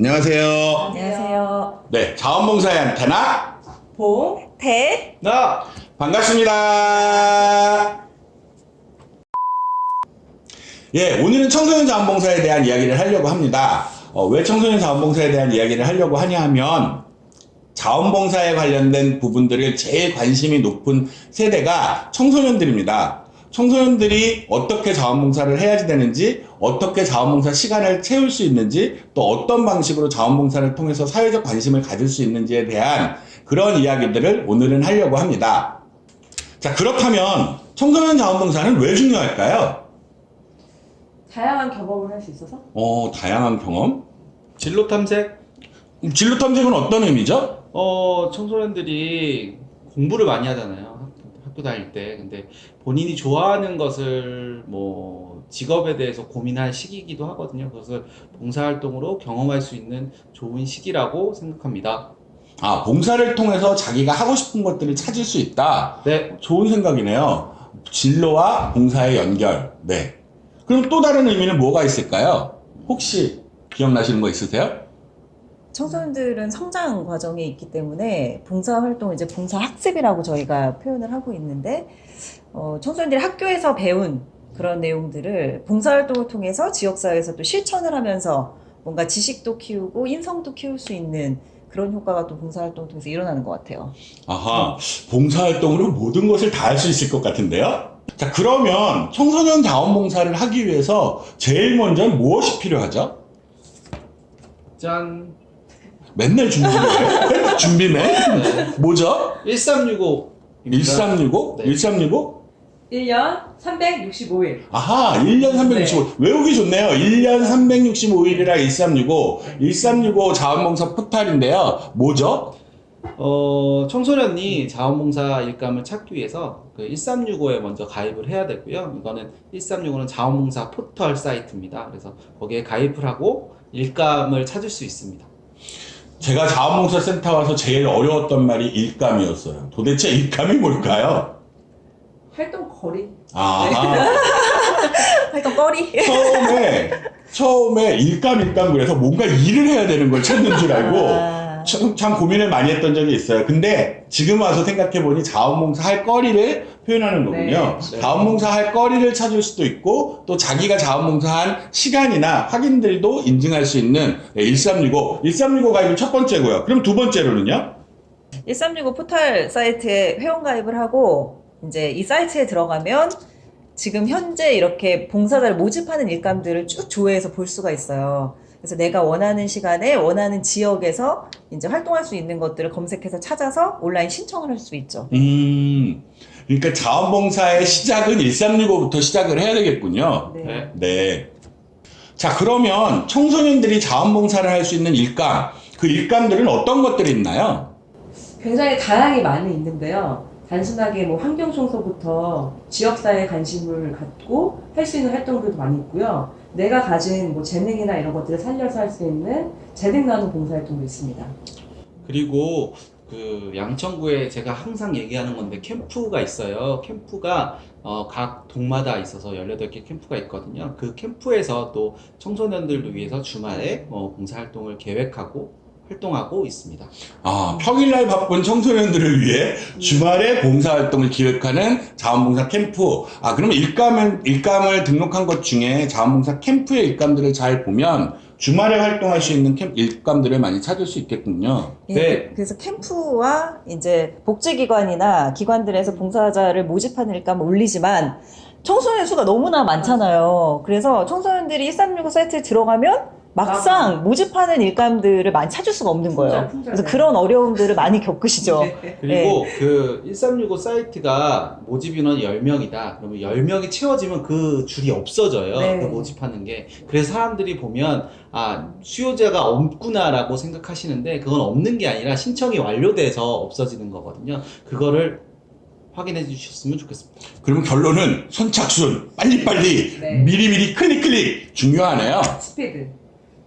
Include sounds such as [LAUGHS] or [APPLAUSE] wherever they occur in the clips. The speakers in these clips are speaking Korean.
안녕하세요. 안녕하세요. 네, 자원봉사의 안테나 봉, 태, 나 반갑습니다. 예, 오늘은 청소년 자원봉사에 대한 이야기를 하려고 합니다. 어, 왜 청소년 자원봉사에 대한 이야기를 하려고 하냐 하면 자원봉사에 관련된 부분들을 제일 관심이 높은 세대가 청소년들입니다. 청소년들이 어떻게 자원봉사를 해야지 되는지, 어떻게 자원봉사 시간을 채울 수 있는지, 또 어떤 방식으로 자원봉사를 통해서 사회적 관심을 가질 수 있는지에 대한 그런 이야기들을 오늘은 하려고 합니다. 자, 그렇다면 청소년 자원봉사는 왜 중요할까요? 다양한 경험을 할 수 있어서 어, 다양한 경험? 진로 탐색 진로 탐색은 어떤 의미죠? 어 청소년들이 공부를 많이 하잖아요 학- 학교 다닐 때 근데 본인이 좋아하는 것을 뭐 직업에 대해서 고민할 시기이기도 하거든요 그것을 봉사활동으로 경험할 수 있는 좋은 시기라고 생각합니다 아, 봉사를 통해서 자기가 하고 싶은 것들을 찾을 수 있다. 네 좋은 생각이네요. 진로와 봉사의 연결. 네. 그럼 또 다른 의미는 뭐가 있을까요? 혹시 기억나시는 거 있으세요? 청소년들은 성장 과정에 있기 때문에 봉사 활동 이제 봉사 학습이라고 저희가 표현을 하고 있는데 어, 청소년들이 학교에서 배운 그런 내용들을 봉사 활동을 통해서 지역 사회에서 또 실천을 하면서 뭔가 지식도 키우고 인성도 키울 수 있는 그런 효과가 또 봉사 활동을 통해서 일어나는 것 같아요. 아하, 봉사활동으로 모든 것을 다 할 수 있을 것 같은데요? 자, 그러면 청소년 자원봉사를 하기 위해서 제일 먼저 무엇이 필요하죠? 짠 맨날 준비해. [LAUGHS] 준비맨? 네. 뭐죠? 1365 1365? 네. 1365? 1년 365일. 아하, 1년 365. 외우기 좋네요. 1년 365일이라 1365. 1365 자원봉사 포탈인데요. 뭐죠? 어, 청소년이 자원봉사 일감을 찾기 위해서 그 1365에 먼저 가입을 해야 되고요. 이거는 1365는 자원봉사 포털 사이트입니다. 그래서 거기에 가입을 하고 일감을 찾을 수 있습니다. 제가 자원봉사 센터 와서 제일 어려웠던 말이 일감이었어요. 도대체 일감이 뭘까요? 활동 거리. 아, [LAUGHS] 활동 거리. 처음에, 처음에 일감, 일감 그래서 뭔가 일을 해야 되는 걸 찾는 줄 알고 아, 참, 참 고민을 많이 했던 적이 있어요. 근데 지금 와서 생각해보니 자원봉사 할 거리를 표현하는 거군요. 네. 자원봉사 할 거리를 찾을 수도 있고 또 자기가 자원봉사 한 시간이나 확인들도 인증할 수 있는 1365. 1365 가입이 첫 번째고요. 그럼 두 번째로는요? 1365 포털 사이트에 회원 가입을 하고 이제 이 사이트에 들어가면 지금 현재 이렇게 봉사자를 모집하는 일감들을 쭉 조회해서 볼 수가 있어요. 그래서 내가 원하는 시간에 원하는 지역에서 이제 활동할 수 있는 것들을 검색해서 찾아서 온라인 신청을 할 수 있죠. 음, 그러니까 자원봉사의 시작은 1365부터 시작을 해야 되겠군요. 네. 네. 네. 자, 그러면 청소년들이 자원봉사를 할 수 있는 일감, 그 일감들은 어떤 것들이 있나요? 굉장히 다양히 많이 있는데요. 단순하게 뭐 환경 청소부터 지역사회에 관심을 갖고 할 수 있는 활동들도 많이 있고요. 내가 가진 뭐 재능이나 이런 것들을 살려서 할 수 있는 재능 나누는 봉사활동도 있습니다. 그리고 그 양천구에 제가 항상 얘기하는 건데 캠프가 있어요. 캠프가 어, 각 동마다 있어서 18개 캠프가 있거든요. 그 캠프에서 또 청소년들을 위해서 주말에 어, 봉사활동을 계획하고 활동하고 있습니다. 아, 평일날 바쁜 청소년들을 위해 주말에 봉사활동을 기획하는 자원봉사 캠프. 아, 그러면 일감을, 일감을 등록한 것 중에 자원봉사 캠프의 일감들을 잘 보면 주말에 활동할 수 있는 캠, 일감들을 많이 찾을 수 있겠군요. 예, 네. 그- 그래서 캠프와 이제 복지기관이나 기관들에서 봉사자를 모집하는 일감을 올리지만 청소년 수가 너무나 많잖아요. 그래서 청소년들이 1365 사이트에 들어가면 막상 모집하는 일감들을 많이 찾을 수가 없는 거예요. 그래서 그런 어려움들을 많이 겪으시죠. 네. 그리고 그 1365 사이트가 모집 인원이 10명이다. 그러면 10명이 채워지면 그 줄이 없어져요. 네. 그 모집하는 게. 그래서 사람들이 보면 아, 수요자가 없구나라고 생각하시는데 그건 없는 게 아니라 신청이 완료돼서 없어지는 거거든요. 그거를 확인해 주셨으면 좋겠습니다. 그러면 결론은 선착순, 빨리빨리, 네. 미리미리 클릭 클릭 중요하네요. 스피드.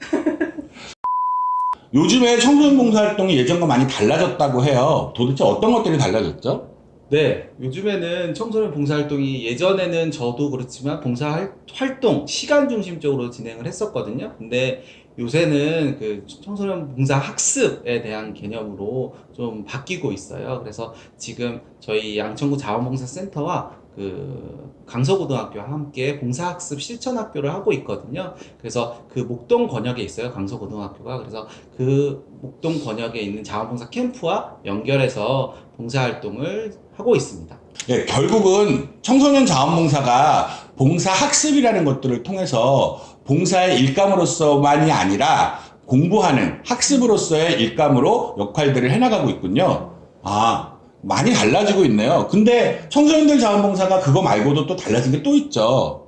[LAUGHS] 요즘에 청소년 봉사활동이 예전과 많이 달라졌다고 해요. 도대체 어떤 것들이 달라졌죠? 네, 요즘에는 청소년 봉사활동이 예전에는 저도 그렇지만 봉사활동 시간 중심적으로 진행을 했었거든요. 근데 요새는 그 청소년 봉사 학습에 대한 개념으로 좀 바뀌고 있어요. 그래서 지금 저희 양천구 자원봉사센터와 그 강서고등학교와 함께 봉사학습 실천학교를 하고 있거든요. 그래서 그 목동 권역에 있어요. 강서고등학교가. 그래서 그 목동 권역에 있는 자원봉사 캠프와 연결해서 봉사활동을 하고 있습니다. 예, 결국은 청소년 자원봉사가 봉사 학습이라는 것들을 통해서 봉사의 일감으로서만이 아니라 공부하는 학습으로서의 일감으로 역할들을 해나가고 있군요. 아, 많이 달라지고 있네요. 근데 청소년들 자원봉사가 그거 말고도 또 달라진 게 또 있죠.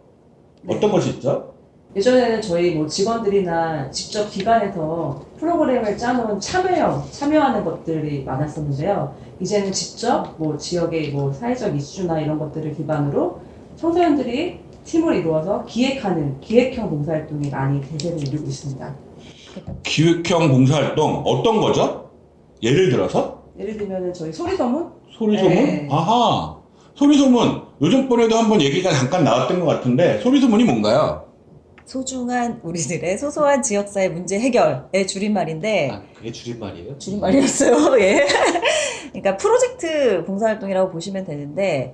어떤 것이 있죠? 예전에는 저희 뭐 직원들이나 직접 기관에서 프로그램을 짜놓은 참여형, 참여하는 것들이 많았었는데요. 이제는 직접 뭐 지역의 뭐 사회적 이슈나 이런 것들을 기반으로 청소년들이 팀을 이루어서 기획하는 기획형 봉사활동이 많이 대세를 이루고 있습니다. 기획형 봉사활동 어떤 거죠? 예를 들어서 예를 들면 저희 소리소문? 소리소문? 네. 아하. 소리소문. 요즘 번에도 한번 얘기가 잠깐 나왔던 것 같은데 소리소문이 뭔가요? 소중한 우리들의 소소한 지역사회 문제 해결의 줄임말인데 아, 그게 줄임말이에요? 줄임말이었어요. [LAUGHS] 예. 그러니까 프로젝트 봉사활동이라고 보시면 되는데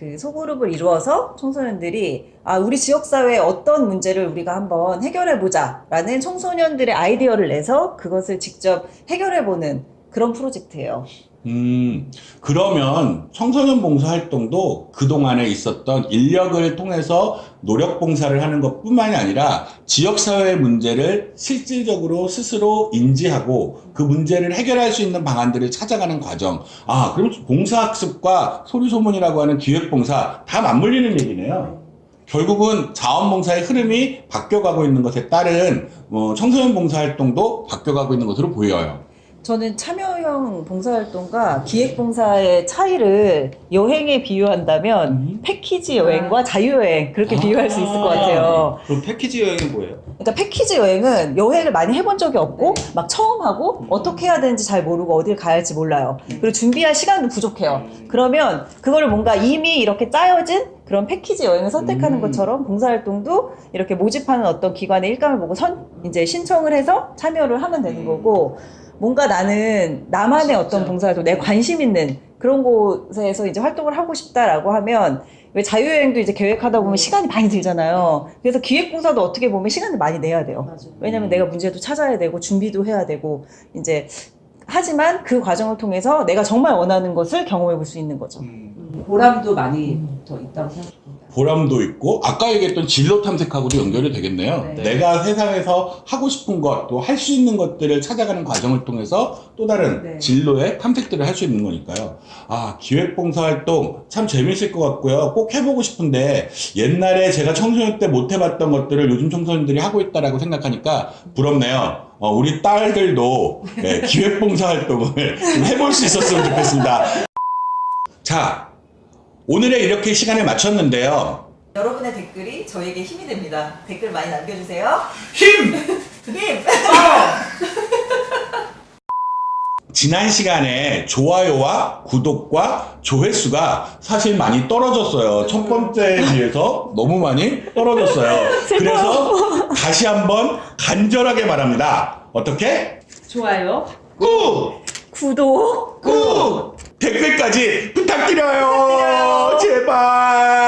그 소그룹을 이루어서 청소년들이 아 우리 지역 사회에 어떤 문제를 우리가 한번 해결해 보자라는 청소년들의 아이디어를 내서 그것을 직접 해결해 보는 그런 프로젝트예요. 음, 그러면 청소년 봉사 활동도 그동안에 있었던 인력을 통해서 노력 봉사를 하는 것 뿐만이 아니라 지역사회의 문제를 실질적으로 스스로 인지하고 그 문제를 해결할 수 있는 방안들을 찾아가는 과정. 아, 그럼 봉사학습과 소리소문이라고 하는 기획봉사 다 맞물리는 얘기네요. 결국은 자원봉사의 흐름이 바뀌어가고 있는 것에 따른 뭐 청소년 봉사활동도 바뀌어가고 있는 것으로 보여요. 저는 참여형 봉사활동과 기획봉사의 차이를 여행에 비유한다면 음. 패키지 여행과 자유여행 그렇게 아. 비유할 수 있을 것 같아요. 그럼 패키지 여행은 뭐예요? 그러니까 패키지 여행은 여행을 많이 해본 적이 없고 막 처음 하고 어떻게 해야 되는지 잘 모르고 어딜 가야 할지 몰라요. 그리고 준비할 시간도 부족해요. 음. 그러면 그거를 뭔가 이미 이렇게 짜여진 그런 패키지 여행을 선택하는 음. 것처럼 봉사활동도 이렇게 모집하는 어떤 기관의 일감을 보고 선 이제 신청을 해서 참여를 하면 되는 음. 거고 뭔가 나는 나만의 어떤 봉사활동 내 관심 있는 그런 곳에서 이제 활동을 하고 싶다라고 하면 왜 자유여행도 이제 계획하다 보면 시간이 많이 들잖아요. 그래서 기획봉사도 어떻게 보면 시간을 많이 내야 돼요. 맞아요. 왜냐면 음. 내가 문제도 찾아야 되고 준비도 해야 되고 이제 하지만 그 과정을 통해서 내가 정말 원하는 것을 경험해 볼 수 있는 거죠. 음. 음, 보람도 많이 더 있다고 생각합니다. 보람도 있고 아까 얘기했던 진로 탐색하고도 연결이 되겠네요. 네. 내가 세상에서 하고 싶은 것, 또 할 수 있는 것들을 찾아가는 과정을 통해서 또 다른 네. 진로의 탐색들을 할 수 있는 거니까요. 아, 기획봉사활동 참 재밌을 것 같고요. 꼭 해보고 싶은데 옛날에 제가 청소년 때 못 해봤던 것들을 요즘 청소년들이 하고 있다라고 생각하니까 부럽네요. 어, 우리 딸들도 네, 기획봉사활동을 좀 [LAUGHS] 해볼 수 있었으면 좋겠습니다. 자, 오늘의 이렇게 시간을 마쳤는데요. 여러분의 댓글이 저에게 힘이 됩니다. 댓글 많이 남겨주세요. 힘! [LAUGHS] 힘! [LAUGHS] 지난 시간에 좋아요와 구독과 조회수가 사실 많이 떨어졌어요. 첫 번째에 비해서 너무 많이 떨어졌어요. [LAUGHS] 그래서 다시 한번 간절하게 바랍니다. 어떻게? 좋아요. 꾹! 구독! 꾹! 댓글까지 부탁드려요. 제발.